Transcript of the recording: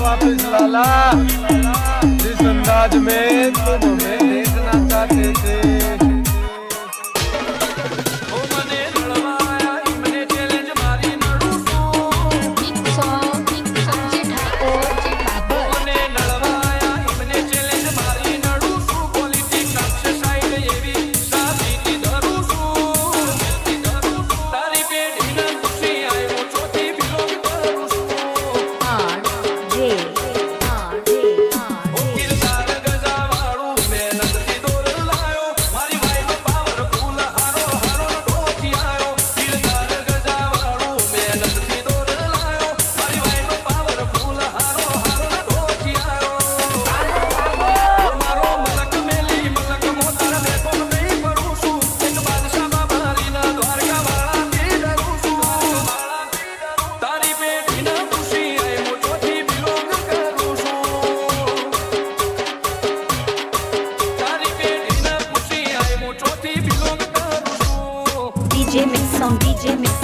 वापस लाला जिस अंदाज में तुम हमें on DJ Mix.